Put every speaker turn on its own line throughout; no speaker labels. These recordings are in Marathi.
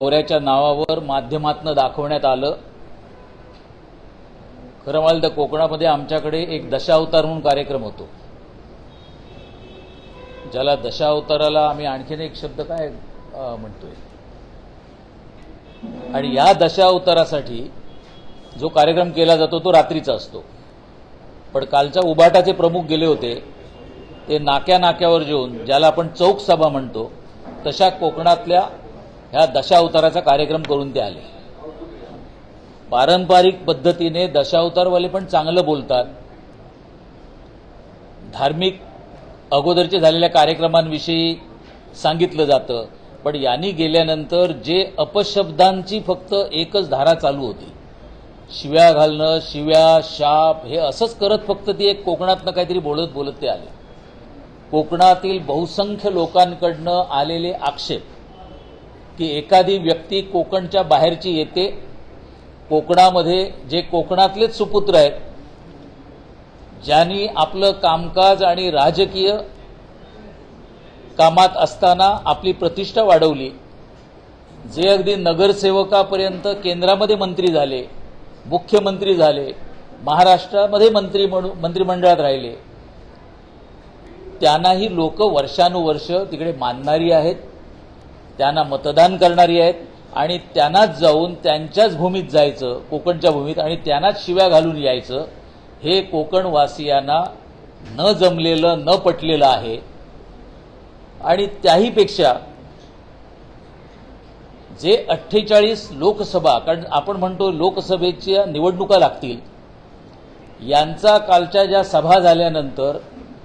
गोऱ्याच्या नावावर माध्यमातनं दाखवण्यात आलं. खरं म्हणाल तर कोकणामध्ये आमच्याकडे एक दशावतार म्हणून कार्यक्रम होतो. ज्याला दशावताराला आम्ही आणखीन एक शब्द काय म्हणतोय? आणि या दशावतारासाठी जो कार्यक्रम केला जातो तो रात्रीचा असतो. पण कालच्या उबाटाचे प्रमुख गेले होते ते नाक्या नाक्यावर जेऊन ज्याला आपण चौक सभा म्हणतो तशा कोकणातल्या ह्या दशावताराचा कार्यक्रम करून ते आले. पारंपरिक पद्धतीने दशावतारवाले पण चांगलं बोलतात. धार्मिक अगोदरचे झालेल्या कार्यक्रमांविषयी सांगितलं जातं. पण यांनी गेल्यानंतर जे अपशब्दांची फक्त एकच धारा चालू होती. शिव्या घालणं शिव्या शाप हे असंच करत फक्त ती एक कोकणातनं काहीतरी बोलत बोलत ते आले. कोकणातील बहुसंख्य लोकांकडनं आलेले आक्षेप की एखादी व्यक्ती कोकणच्या बाहेरची येते कोकणामध्ये जे कोकणातलेच सुपुत्र आहेत ज्यांनी आपलं कामकाज आणि राजकीय कामात असताना आपली प्रतिष्ठा वाढवली जे अगदी नगरसेवकापर्यंत केंद्रामध्ये मंत्री झाले मुख्यमंत्री झाले महाराष्ट्रामध्ये मंत्री म्हणून मंत्रिमंडळात राहिले त्यांनाही लोक वर्षानुवर्ष तिकडे मानणारी आहेत. त्यांना मतदान करणारी आहेत आणि त्यांनाच जाऊन त्यांच्याच भूमीत जायचं कोकणच्या भूमीत आणि त्यांनाच शिव्या घालून यायचं हे कोकणवासियांना न जमलेलं न पटलेलं आहे. आणि त्याहीपेक्षा जे अठ्ठेचाळीस लोकसभा कारण आपण म्हणतो लोकसभेच्या निवडणुका लागतील यांचा कालच्या ज्या सभा झाल्यानंतर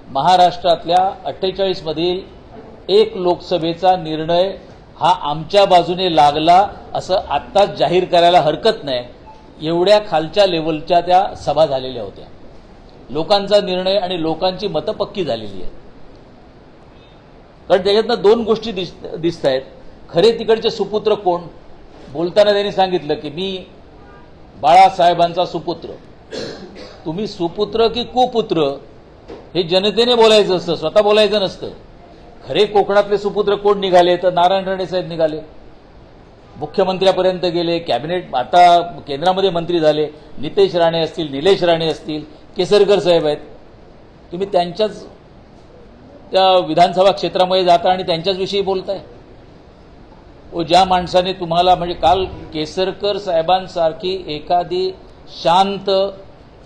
महाराष्ट्रातल्या अठ्ठेचाळीसमधील एक लोकसभेचा निर्णय हा आमच्या बाजूने लागला असं आत्ताच जाहीर करायला हरकत नाही. एवढ्या खालच्या लेवलच्या त्या सभा झालेल्या होत्या. लोकांचा निर्णय आणि लोकांची मतं पक्की झालेली आहेत. कारण त्याच्यातनं दोन गोष्टी दिस दिसत आहेत खरे तिकडचे सुपुत्र कोण? बोलताना त्यांनी सांगितलं की मी बाळासाहेबांचा सुपुत्र. तुम्ही सुपुत्र की कुपुत्र हे जनतेने बोलायचं असतं स्वतः बोलायचं नसतं. खरे कोकणातले सुपुत्र कोण निघाले? तर नारायण राणे साहेब निघाले. मुख्यमंत्र्यापर्यंत गेले कॅबिनेट आता केंद्रामध्ये मंत्री झाले. नितेश राणे असतील निलेश राणे असतील केसरकर साहेब आहेत. तुम्ही त्यांच्याच त्या विधानसभा क्षेत्रामध्ये जाता आणि त्यांच्याचविषयी बोलताय. ओ ज्या माणसाने तुम्हाला म्हणजे काल केसरकर साहेबांसारखी एखादी शांत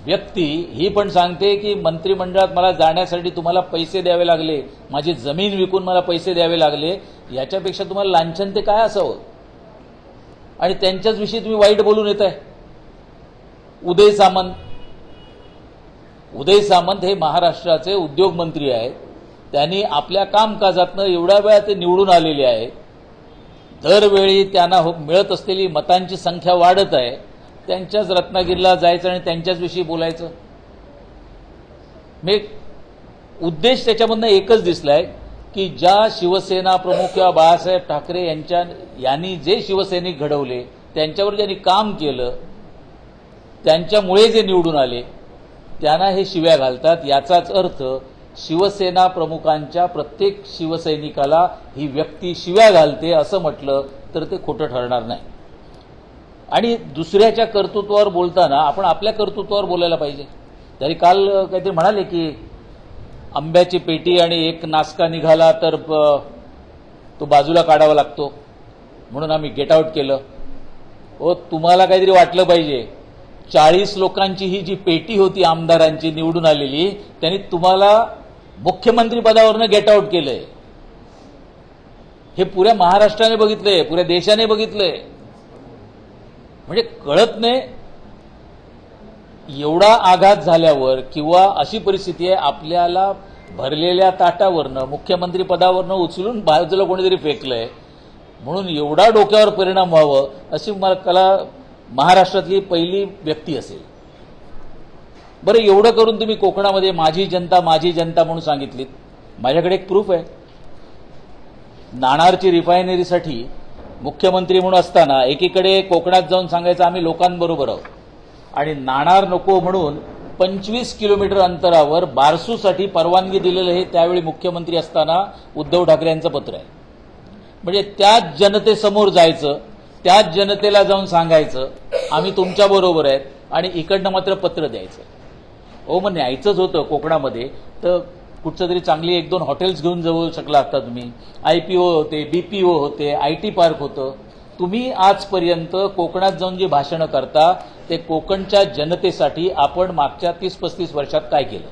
व्यक्ती ही पण सांगते की मंत्रिमंडळात मला जाण्यासाठी तुम्हाला पैसे द्यावे लागले माझी जमीन विकून मला पैसे द्यावे लागले याच्यापेक्षा तुम्हाला लांछन ते काय असावं? आणि त्यांच्याच विषयी तुम्ही वाईट बोलून येत आहे उदय सामंत. उदय सामंत हे महाराष्ट्राचे उद्योगमंत्री आहेत. त्यांनी आपल्या कामकाजातनं एवढ्या वेळा ते निवडून आलेले आहेत. दरवेळी त्यांना हो- मिळत असलेली मतांची संख्या वाढत आहे. त्यांच्याच रत्नागिरीला जायचं आणि त्यांच्याचविषयी बोलायचं. मी उद्देश त्याच्यामधनं एकच दिसलाय की ज्या शिवसेना प्रमुख किंवा बाळासाहेब ठाकरे यांच्या यांनी जे शिवसैनिक घडवले त्यांच्यावर ज्यांनी काम केलं त्यांच्यामुळे जे निवडून आले त्यांना हे शिव्या घालतात. याचाच अर्थ शिवसेना प्रमुखांच्या प्रत्येक शिवसैनिकाला ही व्यक्ती शिव्या घालते असं म्हटलं तर ते खोटं ठरणार नाही. आणि दुसऱ्याच्या कर्तृत्वावर बोलताना आपण आपल्या कर्तृत्वावर बोलायला पाहिजे. तरी काल काहीतरी म्हणाले की आंब्याची पेटी आणि एक नासका निघाला तर तो बाजूला काढावा लागतो. म्हणून आम्ही गेट आऊट केलं. ओ तुम्हाला काहीतरी वाटलं पाहिजे. चाळीस लोकांची ही जी पेटी होती आमदारांची निवडून आलेली त्यांनी तुम्हाला मुख्यमंत्री पदावरनं गेट आऊट केलंय. हे पुऱ्या महाराष्ट्राने बघितलंय पुऱ्या देशाने बघितलंय. म्हणजे कळत नाही एवढा आघात झाल्यावर किंवा अशी परिस्थिती आहे आपल्याला भरलेल्या ताटावरनं मुख्यमंत्री पदावरनं उचलून बाजूला कोणीतरी फेकलंय म्हणून एवढा डोक्यावर परिणाम व्हावं अशी मला कला महाराष्ट्रातली पहिली व्यक्ती असेल. बरं एवढं करून तुम्ही कोकणामध्ये माझी जनता माझी जनता म्हणून सांगितलीत. माझ्याकडे एक प्रूफ आहे. नाणारची रिफायनरीसाठी मुख्यमंत्री म्हणून असताना एकीकडे कोकणात जाऊन सांगायचं आम्ही लोकांबरोबर आहोत. आणि नाणार नको म्हणून पंचवीस किलोमीटर अंतरावर बारसूसाठी परवानगी दिलेलं हे त्यावेळी मुख्यमंत्री असताना उद्धव ठाकरे यांचं पत्र आहे. म्हणजे त्याच जनतेसमोर जायचं त्याच जनतेला जाऊन सांगायचं आम्ही तुमच्या बरोबर आहेत आणि इकडनं मात्र पत्र द्यायचं. हो मग न्यायचंच होतं कोकणामध्ये. तर कुठचं तरी चांगली एक दोन हॉटेल्स घेऊन जाऊ शकला असता तुम्ही. आय पी ओ होते बी पी ओ होते आय टी पार्क होतं. तुम्ही आजपर्यंत कोकणात जाऊन जी भाषणं करता ते कोकणच्या जनतेसाठी आपण मागच्या तीस पस्तीस वर्षात काय केलं?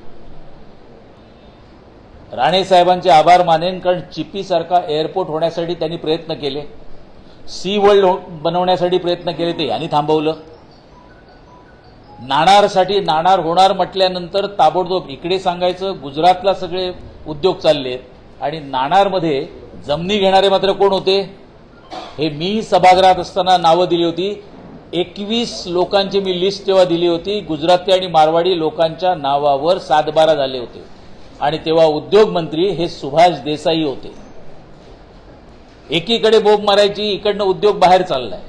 राणे साहेबांचे आभार मानेन कारण चिपीसारखा एअरपोर्ट होण्यासाठी त्यांनी प्रयत्न केले. सी वर्ल्ड हो- बनवण्यासाठी प्रयत्न केले ते यांनी थांबवलं. नाणारसाठी नाणार होणार म्हटल्यानंतर ताबडतोब इकडे सांगायचं गुजरातला सगळे उद्योग चाललेत आणि नाणारमध्ये जमिनी घेणारे मात्र कोण होते? हे मी सभागृहात असताना नावं दिली होती. एकवीस लोकांची मी लिस्ट तेव्हा दिली होती. गुजराती आणि मारवाडी लोकांच्या नावावर सातबारा झाले होते. आणि तेव्हा उद्योग मंत्री हे सुभाष देसाई होते. एकीकडे बोब मारायची इकडनं उद्योग बाहेर चाललाय.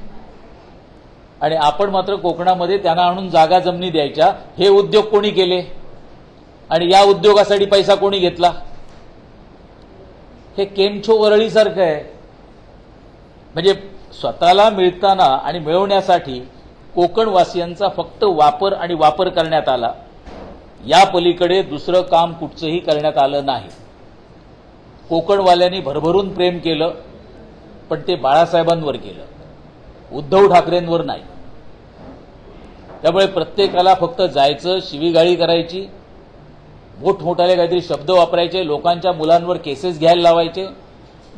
आणि आपण मात्र कोकणामध्ये त्यांना आणून जागा जमिनी द्यायच्या. हे उद्योग कोणी केले? आणि या उद्योगासाठी पैसा कोणी घेतला? हे केमछो वरळीसारखं आहे. म्हणजे स्वतःला मिळताना आणि मिळवण्यासाठी कोकणवासियांचा फक्त वापर आणि वापर करण्यात आला. या पलीकडे दुसरं काम कुठचंही करण्यात आलं नाही. कोकणवाल्यांनी भरभरून प्रेम केलं पण ते बाळासाहेबांवर केलं. उद्धव ठाकरेंवर नाही. त्यामुळे प्रत्येकाला फक्त जायचं शिवीगाळी करायची मोठमोठाले काहीतरी शब्द वापरायचे लोकांच्या मुलांवर केसेस घ्यायला लावायचे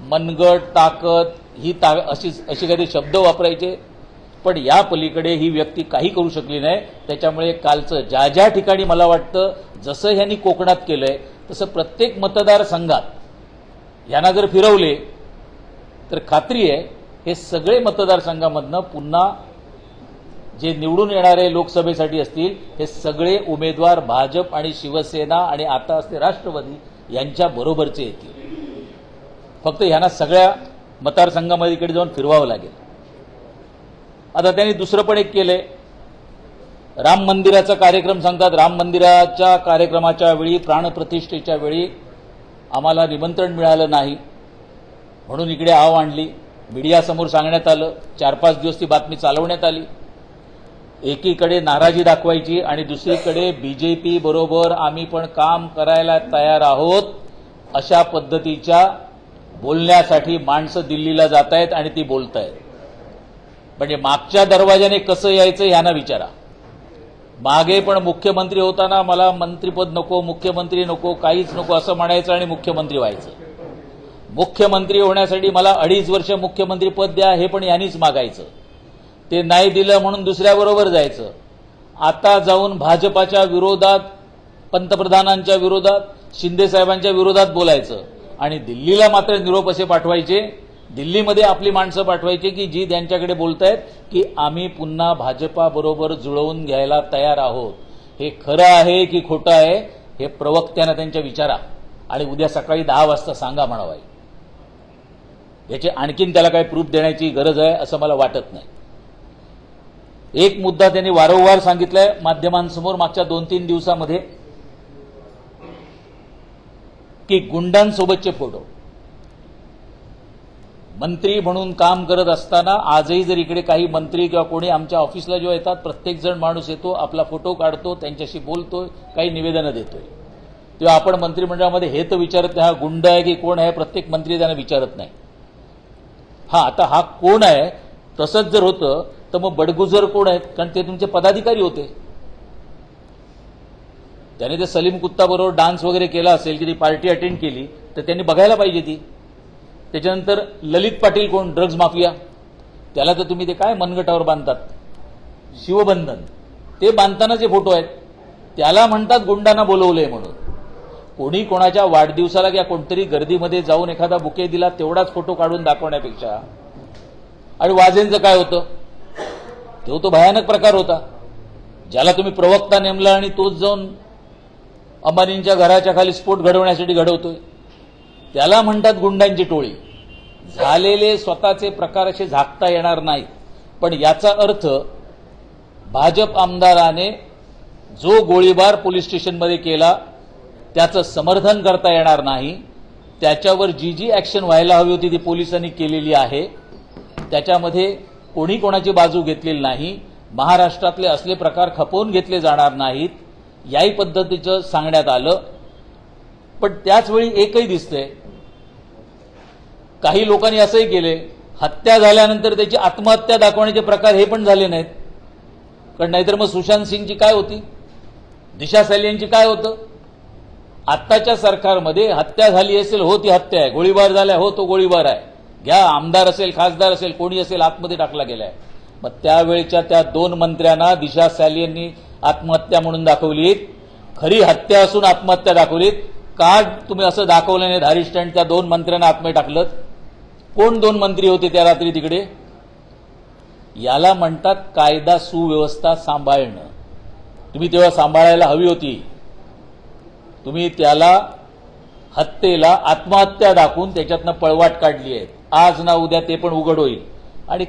मनगट ताकद ही ता अशी अशी काहीतरी शब्द वापरायचे. पण या पलीकडे ही व्यक्ती काही करू शकली नाही. त्याच्यामुळे कालचं ज्या ज्या ठिकाणी मला वाटतं जसं ह्यांनी कोकणात केलंय तसं प्रत्येक मतदारसंघात यांना जर फिरवले तर खात्री आहे हे सगळे मतदारसंघामधनं पुन्हा जे निवडून येणारे लोकसभेसाठी असतील हे सगळे उमेदवार भाजप आणि शिवसेना आणि आता असते राष्ट्रवादी यांच्या बरोबरचे येतील. फक्त ह्यांना सगळ्या मतदारसंघामध्ये इकडे जाऊन फिरवावं लागेल. आता त्यांनी दुसरं पण एक केलंय. राम मंदिराचा कार्यक्रम सांगतात. राम मंदिराच्या कार्यक्रमाच्या वेळी प्राणप्रतिष्ठेच्या वेळी आम्हाला निमंत्रण मिळालं नाही. म्हणून इकडे आव आणली. मीडियासमोर सांगण्यात आलं चार पाच दिवस ती बातमी चालवण्यात आली. एकीकडे नाराजी दाखवायची आणि दुसरीकडे बीजेपी बरोबर आम्ही पण काम करायला तयार आहोत अशा पद्धतीच्या बोलण्यासाठी माणसं दिल्लीला जात आहेत आणि ती बोलत आहेत म्हणजे मागच्या दरवाजाने कसं यायचं ह्यांना विचारा. मागे पण मुख्यमंत्री होताना मला मंत्रीपद नको मुख्यमंत्री नको काहीच नको असं म्हणायचं आणि मुख्यमंत्री व्हायचं. मुख्यमंत्री होण्यासाठी मला अडीच वर्ष मुख्यमंत्री पद द्या हे पण यांनीच मागायचं. ते नाही दिलं म्हणून दुसऱ्याबरोबर जायचं. आता जाऊन भाजपाच्या विरोधात पंतप्रधानांच्या विरोधात शिंदेसाहेबांच्या विरोधात बोलायचं. आणि दिल्लीला मात्र निरोप असे पाठवायचे दिल्लीमध्ये आपली माणसं पाठवायची की जी त्यांच्याकडे बोलतायत की आम्ही पुन्हा भाजपाबरोबर जुळवून घ्यायला तयार आहोत. हे खरं आहे की खोटं आहे हे प्रवक्त्यांना त्यांच्या विचारा. आणि उद्या सकाळी दहा वाजता सांगा म्हणावाय याचे आणखीन त्याला काही प्रूफ देण्याची गरज आहे असं मला वाटत नाही. एक मुद्दा त्यांनी वारंवार सांगितलाय माध्यमांसमोर मागच्या दोन तीन दिवसामध्ये की गुंडांसोबतचे फोटो. मंत्री म्हणून काम करत असताना आजही जर इकडे काही मंत्री किंवा कोणी आमच्या ऑफिसला जेव्हा येतात प्रत्येक जण माणूस येतो आपला फोटो काढतो त्यांच्याशी बोलतोय काही निवेदनं देतोय. तेव्हा आपण मंत्रिमंडळामध्ये हे तर विचारत नाही हा गुंड आहे की कोण आहे प्रत्येक मंत्री त्यांना विचारत नाही. हा आता हा कोण आहे? तसंच जर होतं तर मग बडगुजर कोण आहेत? कारण ते तुमचे पदाधिकारी होते. त्याने ते सलीम कुत्ता बरोबर डान्स वगैरे केला असेल की ती पार्टी अटेंड केली तर त्यांनी बघायला पाहिजे ती. त्याच्यानंतर ललित पाटील कोण? Drugs mafia. त्याला तर तुम्ही ते काय मनगटावर बांधतात? शिवबंधन. ते बांधताना जे फोटो आहेत. त्याला म्हणतात गुंडांना बोलवलंय म्हणून. कोणी कोणाच्या वाढदिवसाला किंवा कोणतरी गर्दीमध्ये जाऊन एखादा बुके दिला तेवढाच फोटो काढून दाखवण्यापेक्षा. आणि वाजेंचं काय होतं? तो तो भयानक प्रकार होता. ज्याला तुम्ही प्रवक्ता नेमला आणि तोच जाऊन अंबानींच्या घराच्या खाली स्फोट घडवण्यासाठी घडवतोय. त्याला म्हणतात गुंडांची टोळी. झालेले स्वतःचे प्रकार असे झाकता येणार नाहीत. पण याचा अर्थ भाजप आमदाराने जो गोळीबार पोलीस स्टेशनमध्ये केला त्याचं समर्थन करता येणार नाही. त्याच्यावर जी जी ॲक्शन व्हायला हवी होती ती पोलिसांनी केलेली आहे. त्याच्यामध्ये कोणी कोणाची बाजू घेतलेली नाही. महाराष्ट्रातले असले प्रकार खपवून घेतले जाणार नाहीत. याही पद्धतीचं सांगण्यात आलं. पण त्याचवेळी एकही दिसतंय. काही लोकांनी असंही केले हत्या झाल्यानंतर त्याची आत्महत्या दाखवण्याचे प्रकार हे पण झाले नाहीत. कारण नाहीतर मग सुशांत सिंगची काय होती? दिशा सैलियांची काय होतं? आत्ताच्या सरकारमध्ये हत्या झाली असेल हो ती हत्या आहे. गोळीबार झाला हो तो गोळीबार आहे. घ्या आमदार असेल खासदार असेल कोणी असेल आतमध्ये टाकला गेलाय. मग त्यावेळच्या त्या दोन मंत्र्यांना दिशा सॅलियांनी आत्महत्या म्हणून दाखवलीत. खरी हत्या असून आत्महत्या दाखवलीत. का तुम्ही असं दाखवलं नाही धारिष्ट त्या दोन मंत्र्यांना आत्मे टाकलं कोण दोन मंत्री होते त्या रात्री तिकडे? याला म्हणतात कायदा सुव्यवस्था सांभाळणं. तुम्ही तेव्हा सांभाळायला हवी होती. तुम्ही त्याला हत्येला आत्महत्या दाखवून त्याच्यातनं पळवाट काढली आहे. आज ना उद्या ते पण उघड होईल. आणि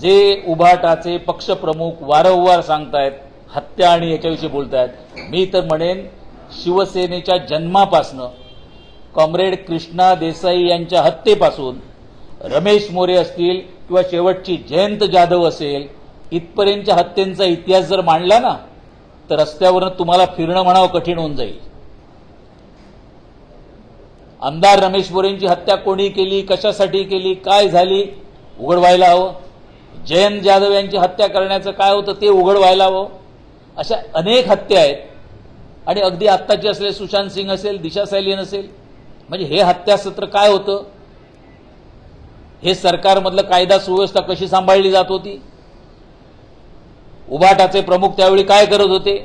जे उभाटाचे पक्षप्रमुख वारंवार सांगतायत हत्या आणि याच्याविषयी बोलतायत मी तर म्हणेन शिवसेनेच्या जन्मापासनं कॉम्रेड कृष्णा देसाई यांच्या हत्येपासून रमेश मोरे असतील किंवा शेवटची जयंत जाधव असेल इथपर्यंतच्या हत्येंचा इतिहास जर मांडला ना तर रस्त्यावरनं तुम्हाला फिरणं म्हणावं कठीण होऊन जाईल. आमदार रमेश मोरेंची हत्या कोणी केली कशासाठी केली काय झाली उघड व्हायला हवं. जयंत जाधव यांची हत्या करण्याचं काय होतं ते उघड व्हायला हवं. अशा अनेक हत्या आहेत. आणि अगदी आत्ताची असले सुशांत सिंग असेल दिशा सैलियन असेल म्हणजे हे हत्यासत्र काय होतं? हे सरकारमधलं कायदा सुव्यवस्था कशी सांभाळली जात होती? उबाटाचे प्रमुख त्यावेळी काय करत होते?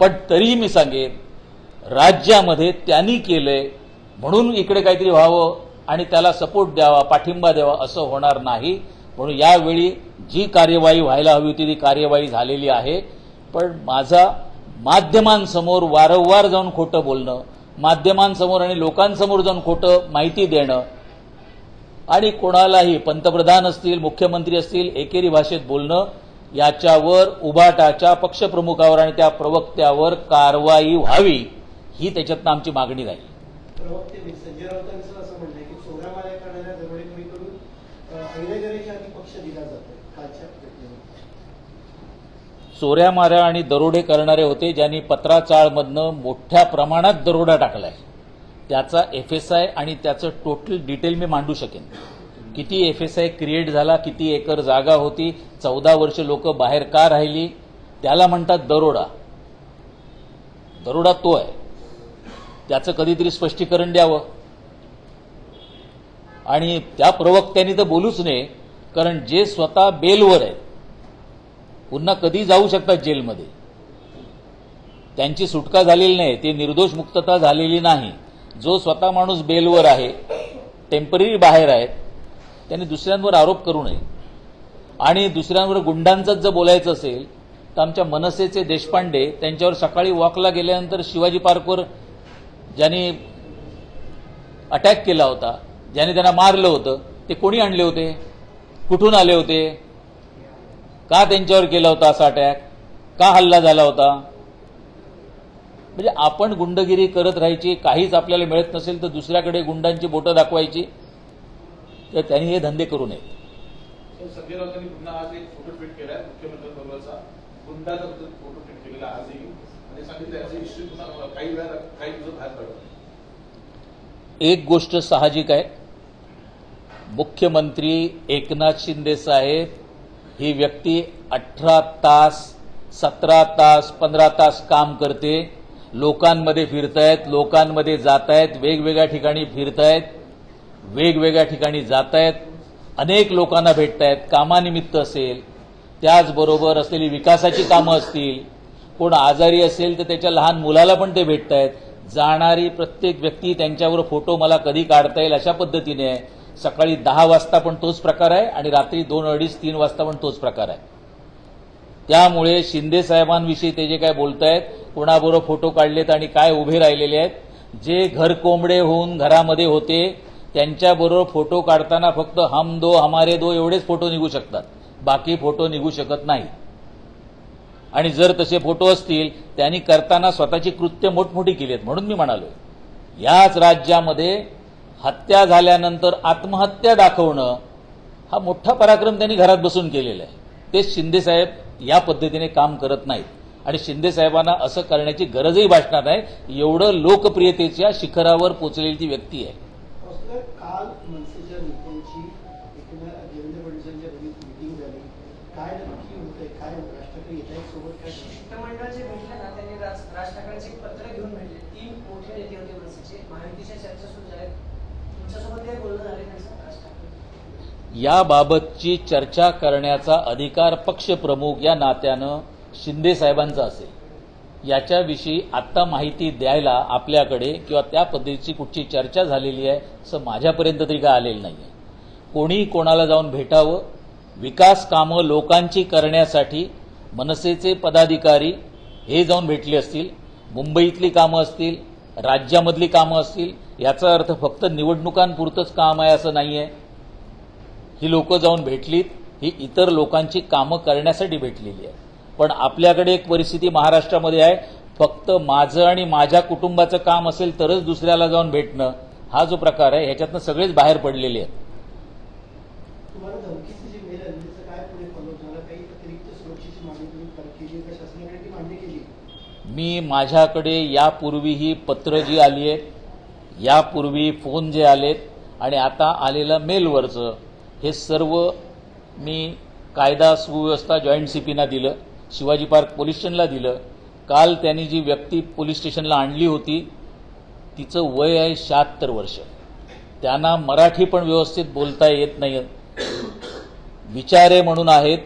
पण तरीही मी सांगेन राज्यामध्ये त्यांनी केलंय म्हणून इकडे काहीतरी व्हावं आणि त्याला सपोर्ट द्यावा पाठिंबा द्यावा असं होणार नाही. म्हणून यावेळी जी कार्यवाही व्हायला हवी होती ती कार्यवाही झालेली आहे. पण माझा माध्यमांसमोर वारंवार जाऊन खोटं बोलणं माध्यमांसमोर आणि लोकांसमोर जाऊन खोटं माहिती देणं आणि कोणालाही पंतप्रधान असतील मुख्यमंत्री असतील एकेरी भाषेत बोलणं याच्यावर उभाटाच्या पक्षप्रमुखावर आणि त्या प्रवक्त्यावर कारवाई व्हावी ही त्याच्यातनं आमची मागणी राहील. चोऱ्या माऱ्या आणि दरोडे करणारे होते ज्यांनी पत्राचाळमधनं मोठ्या प्रमाणात दरोडा टाकलाय. त्याचा एफ एस आय आणि त्याचं टोटल डिटेल मी मांडू शकेन. किती एफ एस आय क्रिएट झाला किती एकर जागा होती चौदा वर्ष लोक बाहेर का राहिली त्याला म्हणतात दरोडा. दरोडा तो आहे. त्याचं कधीतरी स्पष्टीकरण द्यावं. आणि त्या प्रवक्त्यांनी तर बोलूच नये कारण जे स्वतः बेलवर आहेत पुन्हा कधी जाऊ शकतात जेलमध्ये? त्यांची सुटका झालेली नाही ते निर्दोष मुक्तता झालेली नाही. जो स्वतः माणूस बेलवर आहे टेंपररी बाहेर आहेत त्यांनी दुसऱ्यांवर आरोप करू नये. आणि दुसऱ्यांवर गुंडांचंच जर बोलायचं असेल तर आमच्या मनसेचे देशपांडे त्यांच्यावर सकाळी वॉकला गेल्यानंतर शिवाजी पार्कवर ज्यांनी अटॅक केला होता ज्याने त्यांना मारलं होतं ते कोणी आणले होते? कुठून आले होते? का त्यांच्यावर केला होता असा अटॅक का हल्ला झाला होता? म्हणजे आपण गुंडगिरी करत राहायची काहीच आपल्याला मिळत नसेल तर दुसऱ्याकडे गुंडांची बोटं दाखवायची. तर त्यांनी हे धंदे करू नयेत.
पुन्हा आज एक फोटो ट्विट केलाय मुख्यमंत्र्यांबरोबरचा गुंडाचा फोटो ट्विट केलेला आजही आणि सांगितलं याचा इश्यू पुन्हा काही वेळा काही दिवस बाहेर पडला
एक गोष्ट साहजिक आहे. मुख्यमंत्री एकनाथ शिंदे साहेब ही व्यक्ती अठरा तास सतरा तास पंधरा तास काम करते. लोकांमध्ये फिरतायत लोकांमध्ये जात आहेत वेगवेगळ्या ठिकाणी फिरतायत वेगवेगळ्या ठिकाणी जात आहेत अनेक लोकांना भेटतायत कामानिमित्त असेल त्याचबरोबर असलेली विकासाची कामं असतील कोण आजारी असेल तर त्याच्या लहान मुलाला पण ते भेटत आहेत जाणारी प्रत्येक व्यक्ती त्यांच्यावर फोटो मला कधी काढता येईल अशा पद्धतीने आहे सकाळी दहा वाजता पण तोच प्रकार आहे आणि रात्री दोन अडीच तीन वाजता पण तोच प्रकार आहे. त्यामुळे शिंदे साहेबांविषयी ते जे काय बोलतायत कोणाबरोबर फोटो काढलेत आणि काय उभे राहिलेले आहेत जे घर कोंबडे होऊन घरामध्ये होते त्यांच्याबरोबर फोटो काढताना फक्त हम दो हमारे दो एवढेच फोटो निघू शकतात. बाकी फोटो निघू शकत नाही. आणि जर तसे फोटो असतील त्यांनी करताना स्वतःची कृत्य मोठमोठी केली आहेत म्हणून मी म्हणालो याच राज्यामध्ये हत्या झाल्यानंतर आत्महत्या दाखवणं हा मोठा पराक्रम त्यांनी घरात बसून केलेला आहे. तेच शिंदेसाहेब या पद्धतीने काम करत नाहीत. आणि शिंदेसाहेबांना असं करण्याची गरजही भासणार नाही. एवढं लोकप्रियतेच्या शिखरावर पोचलेली ती व्यक्ती आहे. याबाबतची चर्चा करण्याचा अधिकार पक्षप्रमुख या नात्यानं शिंदे साहेबांचा असेल याच्याविषयी आत्ता माहिती द्यायला आपल्याकडे किंवा त्या पद्धतीची कुठची चर्चा झालेली आहे असं माझ्यापर्यंत तरी काय आलेलं नाही आहे कोणी कोणाला जाऊन भेटावं विकास कामं लोकांची करण्यासाठी मनसेचे पदाधिकारी हे जाऊन भेटले असतील मुंबईतली कामं असतील राज्यामधली कामं असतील याचा अर्थ फक्त निवडणुकांपुरतंच काम आहे असं नाही आहे ही लोकं जाऊन भेटलीत ही इतर लोकांची कामं करण्यासाठी भेटलेली आहे पण आपल्याकडे एक परिस्थिती महाराष्ट्रामध्ये आहे. फक्त माझं आणि माझ्या कुटुंबाचं काम असेल तरच दुसऱ्याला जाऊन भेटणं हा जो प्रकार आहे ह्याच्यातनं सगळेच बाहेर पडलेले आहेत? मी माझ्याकडे यापूर्वीही पत्र जी आली आहेत यापूर्वी फोन जे आलेत आणि आता आलेलं मेलवरचं हे सर्व मी कायदा सुव्यवस्था जॉईंट सी पीना दिलं. शिवाजी पार्क पोलीस स्टेशनला दिलं. काल त्यांनी जी व्यक्ती पोलीस स्टेशनला आणली होती तिचं वय आहे शहात्तर वर्ष. त्यांना मराठी पण व्यवस्थित बोलता येत नाही विचारे म्हणून आहेत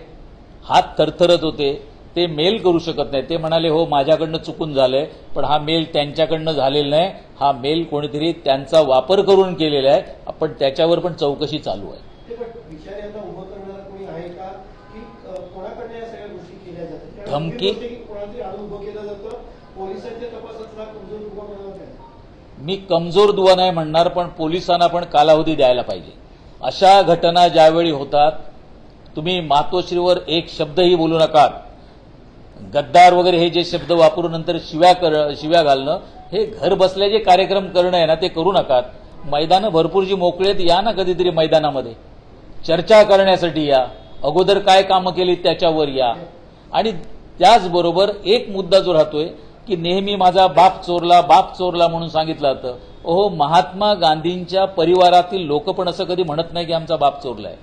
हात थरथरत होते ते मेल करू शकत नाही. ते म्हणाले हो माझ्याकडनं चुकून झालंय पण हा मेल त्यांच्याकडनं झालेला नाही. हा मेल कोणीतरी त्यांचा वापर करून केलेला आहे. पण त्याच्यावर पण चौकशी चालू आहे.
आहे
मी कमजोर दुवा नाही म्हणणार पण पोलिसांना पण कालावधी द्यायला पाहिजे. अशा घटना ज्यावेळी होतात तुम्ही मातोश्रीवर एक शब्दही बोलू नका. गद्दार वगैरे हे जे शब्द वापरून नंतर शिव्या कर शिव्या घालणं हे घर बसल्या जे कार्यक्रम करणं आहे ना ते करू नका. मैदानं भरपूर जी मोकळी आहेत या ना कधीतरी मैदानामध्ये. चर्चा करण्यासाठी या. अगोदर काय कामं केली त्याच्यावर या. आणि त्याचबरोबर एक मुद्दा जो राहतोय की नेहमी माझा बाप चोरला बाप चोरला म्हणून सांगितलं जातं. ओहो महात्मा गांधींच्या परिवारातील लोक पण असं कधी म्हणत नाही की आमचा बाप चोरलाय.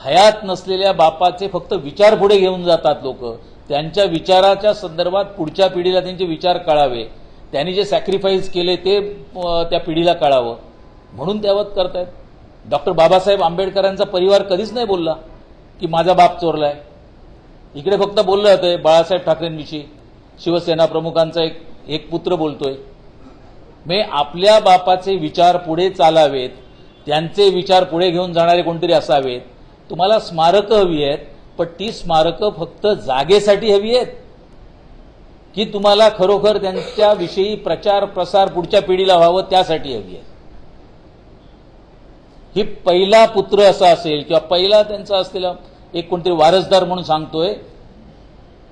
हयात नसलेल्या बापाचे फक्त विचार पुढे घेऊन जातात लोक. त्यांच्या विचाराच्या संदर्भात पुढच्या पिढीला त्यांचे विचार कळावे. त्यांनी जे सॅक्रिफाईस केले ते त्या पिढीला कळावं. म्हणून त्यावत करतायत. डॉक्टर बाबासाहेब आंबेडकरांचा परिवार कधीच नाही बोलला की माझा बाप चोरलाय. इकडे फक्त बोललं जातंय बाळासाहेब ठाकरेंविषयी शिवसेना प्रमुखांचा एक एक पुत्र बोलतोय. मे आपल्या बापाचे विचार पुढे चालावेत त्यांचे विचार पुढे घेऊन जाणारे कोणतरी असावेत. तुम्हाला स्मारकं हवी आहेत पण ती स्मारकं फक्त जागेसाठी हवी आहेत? की तुम्हाला खरोखर त्यांच्याविषयी प्रचार प्रसार पुढच्या पिढीला व्हावं त्यासाठी हवी आहे ही पहिला पुत्र असा असेल किंवा पहिला त्यांचा असलेला एक कोणतरी वारसदार म्हणून सांगतोय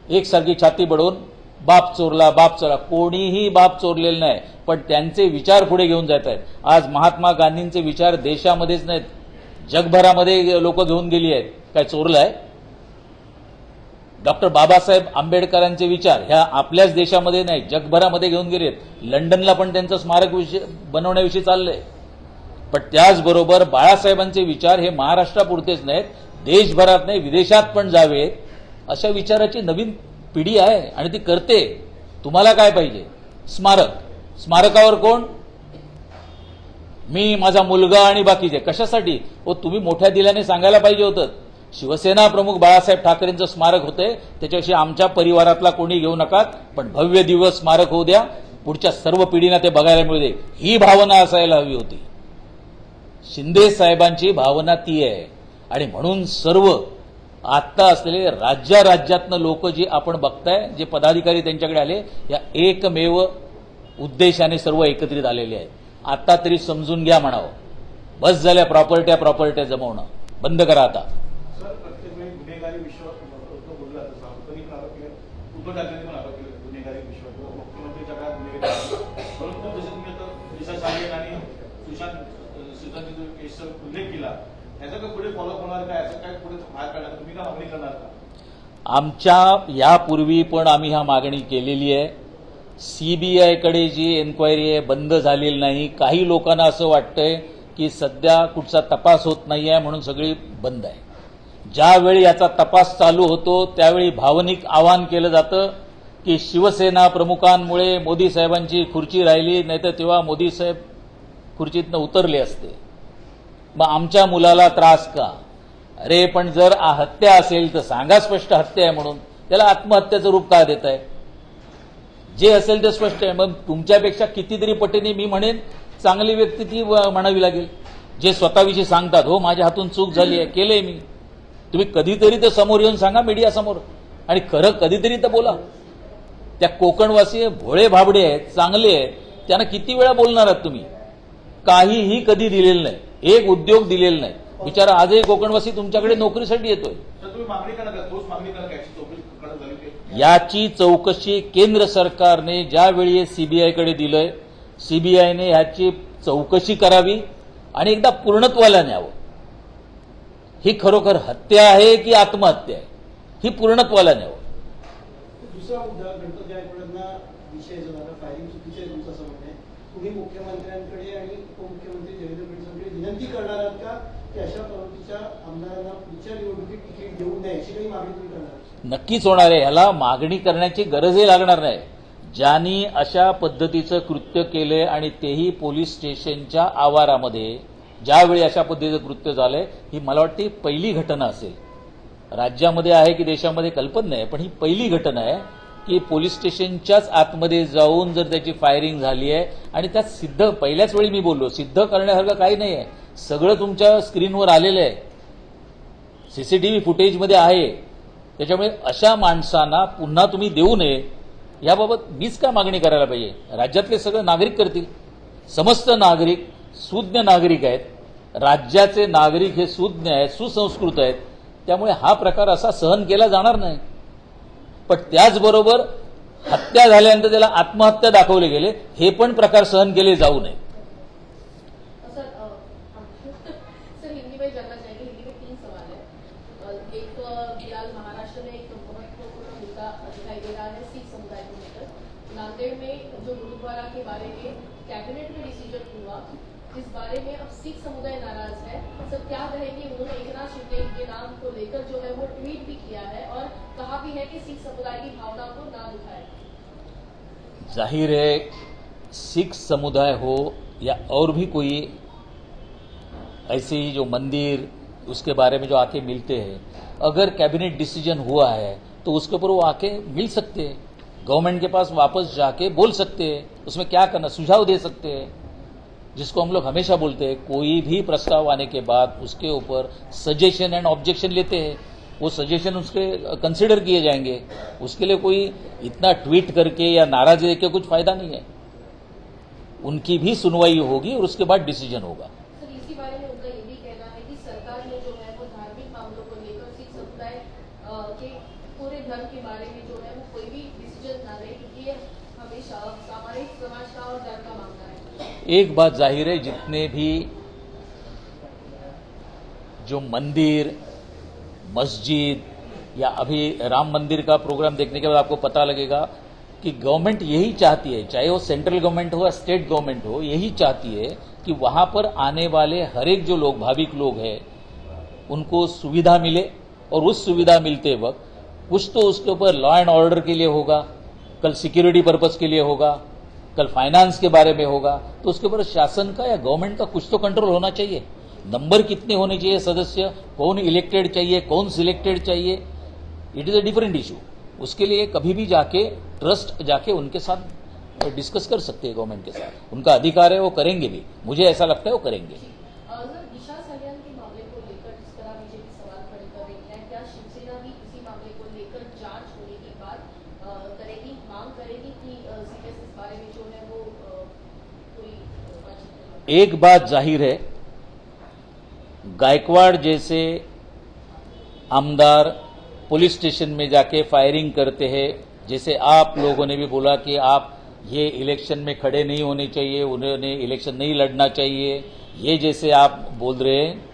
एकसारखी छाती बडवून बाप चोरला बाप चोरला. कोणीही बाप चोरलेलं नाही पण त्यांचे विचार पुढे घेऊन जात आहेत. आज महात्मा गांधींचे विचार देशामध्येच नाहीत जगभरामध्ये लोक घेऊन गेली आहेत. काय चोरलाय? डॉक्टर बाबासाहेब आंबेडकरांचे विचार ह्या आपल्याच देशामध्ये नाही जगभरामध्ये घेऊन गेले आहेत. लंडनला पण त्यांचं स्मारक विषय बनवण्याविषयी चाललंय. पण त्याचबरोबर बाळासाहेबांचे विचार हे महाराष्ट्रापुरतेच नाहीत देशभरात नाही विदेशात पण जावेत अशा विचाराची नवीन पिढी आहे आणि ती करते. तुम्हाला काय पाहिजे? स्मारक. स्मारकावर कोण? मी माझा मुलगा आणि बाकीचे कशासाठी? व तुम्ही मोठ्या दिल्याने सांगायला पाहिजे होतं. शिवसेना प्रमुख बाळासाहेब ठाकरेंचं स्मारक होते त्याच्याविषयी आमच्या परिवारातला कोणी घेऊ नका पण भव्य दिवस स्मारक होऊ द्या. पुढच्या सर्व पिढींना ते बघायला मिळू दे. ही भावना असायला हवी होती. शिंदे साहेबांची भावना ती आहे. आणि म्हणून सर्व आत्ता असलेले राज्या राज्यातनं लोक जे आपण बघताय जे पदाधिकारी त्यांच्याकडे आले या एकमेव उद्देशाने सर्व एकत्रित आलेले आहेत. आत्ता तरी समजून घ्या म्हणावं. बस झाल्या प्रॉपर्ट्या प्रॉपर्ट्या जमवणं. बंद करा आता.
परंतु जसे तुम्ही आता सुशांत उल्लेख केला याचा काय पुढे फॉलो होणार काय? याचं काय पुढे बाहेर काढणार? तुम्ही काय मागणी करणार? का
आमच्या यापूर्वी पण आम्ही ह्या मागणी केलेली आहे. सीबीआयकडे जी एन्क्वायरी आहे बंद झालेली नाही. काही लोकांना असं वाटतंय की सध्या कुठचा तपास होत नाही आहे म्हणून सगळी बंद आहे. ज्यावेळी याचा तपास चालू होतो त्यावेळी भावनिक आवाहन केलं जातं की शिवसेना प्रमुखांमुळे मोदी साहेबांची खुर्ची राहिली नाहीतर तेव्हा मोदी साहेब खुर्चीतनं उतरले असते. मग आमच्या मुलाला त्रास का? अरे पण जर आ- हत्या असेल तर सांगा स्पष्ट हत्या आहे म्हणून. त्याला आत्महत्याचं रूप का देत आहे? जे असेल ते स्पष्ट आहे. मग तुमच्यापेक्षा कितीतरी पटीने मी म्हणेन चांगली व्यक्ती ती म्हणावी लागेल. जे स्वतःविषयी सांगतात हो माझ्या हातून चूक झाली आहे केलंय मी. तुम्ही कधीतरी तर समोर येऊन सांगा मीडिया समोर आणि खरं कधीतरी तर बोला. त्या कोकणवासी भोळे भाबडे आहेत चांगले आहेत. त्यांना किती वेळा बोलणार आहात तुम्ही? काहीही कधी दिलेलं नाही. एक उद्योग दिलेला नाही. बिचारा आजही कोकणवासी तुमच्याकडे नोकरीसाठी येतोय.
याची चौकशी
केंद्र सरकारने ज्यावेळी सीबीआयकडे दिलंय सीबीआयने ह्याची चौकशी करावी आणि एकदा पूर्णत्वाला न्यावं. ही खरोखर हत्या आहे की आत्महत्या आहे? ही पूर्णत्वाला न्यावं.
दुसरा मुद्दा गणपत गायकवाडांना विषय जो फायरिंग चुकीचे आहे तुमचं असं म्हणणं आहे. तुम्ही मुख्यमंत्र्यांकडे आणि उपमुख्यमंत्री देवेंद्र फडणवीसांकडे विनंती करणार आहात का की अशा प्रवृत्तीच्या आमदारांना पुढच्या निवडणुकीत तिकीट देऊ नये अशी काही मागणी तुम्ही करणार
नक्कीच होणार आहे. ह्याला मागणी करण्याची गरजही लागणार नाही. ज्यांनी अशा पद्धतीचं कृत्य केलंय आणि तेही पोलीस स्टेशनच्या आवारामध्ये ज्यावेळी अशा पद्धतीचं कृत्य झालंय ही मला वाटते ही पहिली घटना असेल. राज्यामध्ये आहे की देशामध्ये कल्पना नाही पण ही पहिली घटना आहे. की पोलीस स्टेशनच्याच आतमध्ये जाऊन जर त्याची फायरिंग झाली आहे आणि त्यात सिद्ध पहिल्याच वेळी मी बोललो सिद्ध करण्यासारखं काही नाही आहे सगळं तुमच्या स्क्रीनवर आलेलं आहे. सी सी टी व्ही फुटेजमध्ये आहे. त्याच्यामुळे अशा माणसांना पुन्हा तुम्ही देऊ नये याबाबत मीच का मागणी करायला पाहिजे? राज्यातले सगळे नागरिक करतील. समस्त नागरिक सुज्ञ नागरिक आहेत. राज्याचे नागरिक हे सुज्ञ आहेत सुसंस्कृत आहेत. त्यामुळे हा प्रकार असा सहन केला जाणार नाही. पण त्याचबरोबर हत्या झाल्यानंतर त्याला आत्महत्या दाखवले गेले हे पण प्रकार सहन केले जाऊ नये.
सर अ, हिंदी महाराष्ट्र में एक समुदाय को लेकर नांदेड़ में जो गुरुद्वारा के बारे में कैबिनेट में डिसीजन हुआ इस बारे में अब सिख समुदाय नाराज है सर क्या कहेंगे उन्होंने एकनाथ शिंदे के नाम को लेकर जो है वो ट्वीट भी किया है और कहा भी है कि सिख समुदाय की भावना को ना
ज़ाहिर है, सिख समुदाय हो या और भी कोई ऐसे जो मंदिर, उसके बारे में जो आके मिलते हैं, अगर कैबिनेट डिसीज़न हुआ है तो उसके ऊपर वो आके मिल सकते हैं। गवर्नमेंट के पास वापस जाके बोल सकते हैं, उसमें क्या करना, सुझाव दे सकते हैं। जिसको हम लोग हमेशा बोलते हैं, कोई भी प्रस्ताव आने के बाद उसके ऊपर सजेशन एंड ऑब्जेक्शन लेते हैं। वो सजेशन उसके कंसिडर किए जाएँगे। उसके लिए कोई इतना ट्वीट करके या नाराज़ दे के कुछ फ़ायदा नहीं है। उनकी भी सुनवाई होगी और उसके बाद डिसीज़न होगा। एक बात ज़ाहिर है जितने भी जो मंदिर मस्जिद या अभी राम मंदिर का प्रोग्राम देखने के बाद आपको पता लगेगा कि गवर्नमेंट यही चाहती है, चाहे वो सेंट्रल गवर्नमेंट हो या स्टेट गवर्नमेंट हो, यही चाहती है कि वहाँ पर आने वाले हर एक जो लोग, भाविक लोग हैं, उनको सुविधा मिले और उस सुविधा मिलते वक्त कुछ तो उसके ऊपर लॉ एंड ऑर्डर के लिए होगा, कल सिक्योरिटी पर्पज के लिए होगा, कल फाइनेंस के बारे में होगा तो उसके ऊपर शासन का या गवर्नमेंट का कुछ तो कंट्रोल होना चाहिए। नंबर कितने होने चाहिए सदस्य? कौन इलेक्टेड चाहिए? कौन सिलेक्टेड चाहिए? It is a different issue उसके लिए कभी भी जाके ट्रस्ट जाके उनके साथ डिस्कस कर सकते हैं गवर्नमेंट के साथ। उनका अधिकार है वो करेंगे भी। मुझे ऐसा लगता है वो करेंगे।
अ, सर दिशा सलियान के मामले को लेकर जिस तरह बीजेपी सवाल खड़े कर रही है क्या शिवसेना भी इसी मामले को लेकर जांच होने के बाद अ, करेगी मांग करेगी कि सीबीएस इस बारे में जो है वो अ, कोई अ, बातचीत करे?
एक बात जाहिर है गायकवाड़ जैसे आमदार पुलिस स्टेशन में जाके फायरिंग करते हैं, जैसे आप लोगों ने भी बोला कि आप ये इलेक्शन में खड़े नहीं होने चाहिए, उन्होंने इलेक्शन नहीं लड़ना चाहिए, ये जैसे आप बोल रहे हैं,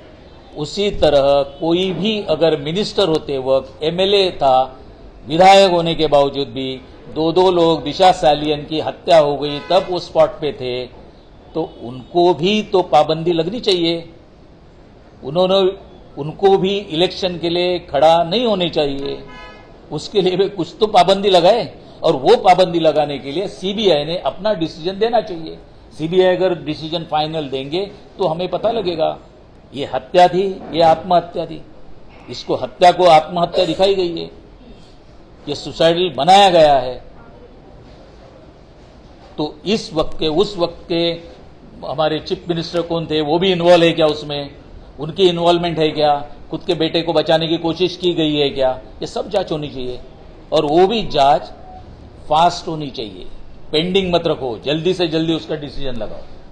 उसी तरह कोई भी अगर मिनिस्टर होते वक्त एमएलए था, विधायक होने के बावजूद भी दो दो लोग दिशा सालियन की हत्या हो गई, तब वो स्पॉट पे थे तो उनको भी तो पाबंदी लगनी चाहिए। उन्होंने उनको भी इलेक्शन के लिए खड़ा नहीं होने चाहिए। उसके लिए भी कुछ तो पाबंदी लगाए और वो पाबंदी लगाने के लिए सीबीआई ने अपना डिसीज़न देना चाहिए। सीबीआई अगर डिसीज़न फाइनल देंगे तो हमें पता लगेगा, ये हत्या थी, ये आत्महत्या थी। इसको हत्या को आत्महत्या दिखाई गई है। ये सुसाइडल बनाया गया है। तो इस वक्त के, उस वक्त के हमारे चीफ मिनिस्टर कौन थे, वो भी इन्वॉल्व है क्या उसमें? उनकी इन्वॉल्वमेंट है क्या? खुद के बेटे को बचाने की कोशिश की गई है क्या? ये सब जाँच होनी चाहिए। और वो भी जाँच फास्ट होनी चाहिए। पेंडिंग मत रखो। जल्दी से जल्दी उसका डिसीज़न लगाओ।